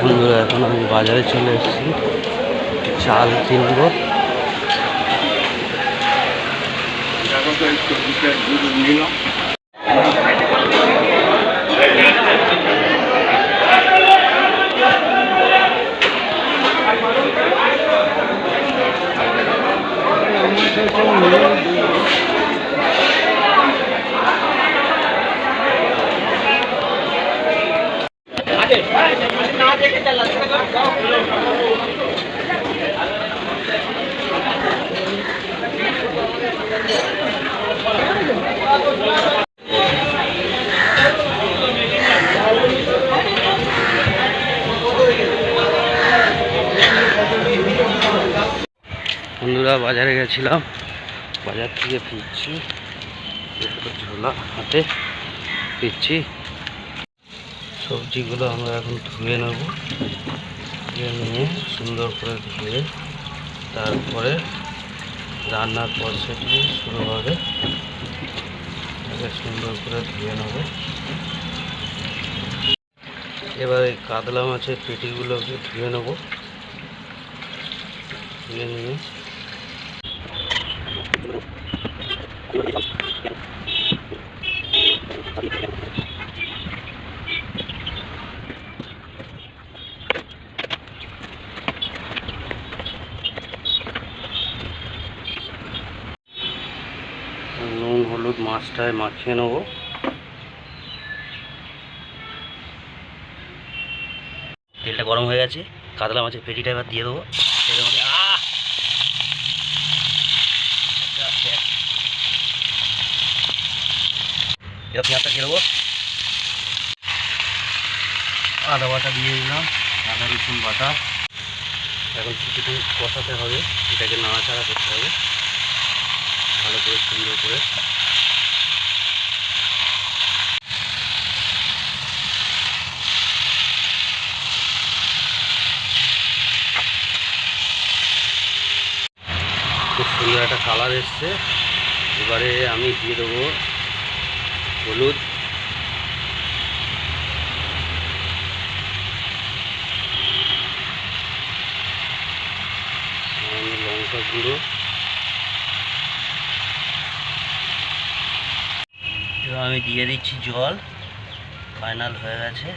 বন্ধুরা এখন আমি বাজারে চলে এসেছি। চাল কিনবো। বন্ধুরা বাজারে গেছিলাম। বাজার থেকে ফিরছি। ঝোলা হাতে ফিরছি। সবজিগুলো আমরা এখন ধুয়ে নেব। ধুয়ে নিয়ে সুন্দর করে ধুয়ে তারপরে রান্নার প্রসেসটি শুরু হবে। এটাকে সুন্দর করে ধুয়ে নেব। এবার এই কাতলা মাছের পেটিগুলোকে ধুয়ে নেব। ধুয়ে নিয়ে নুন হলুদ মাছটায় মাখিয়ে নেব। তেলটা গরম হয়ে গেছে, কাতলা মাছের পেটিটা এবার দিয়ে দেবো। এবার পেঁয়াজটা দেবো। আদা বাটা দিয়ে দিলাম, আদা রসুন বাটা। এখন কিছুক্ষণ কষাতে হবে, এটাকে নাড়াচাড়া করতে হবে। ভালো করে সুন্দর করে। খুব সুন্দর একটা কালার এসছে। এবারে আমি দিয়ে দেবো হলুদ। লঙ্কা গুঁড়ো। এবার আমি দিয়ে দিচ্ছি জল। ফাইনাল হয়ে গেছে।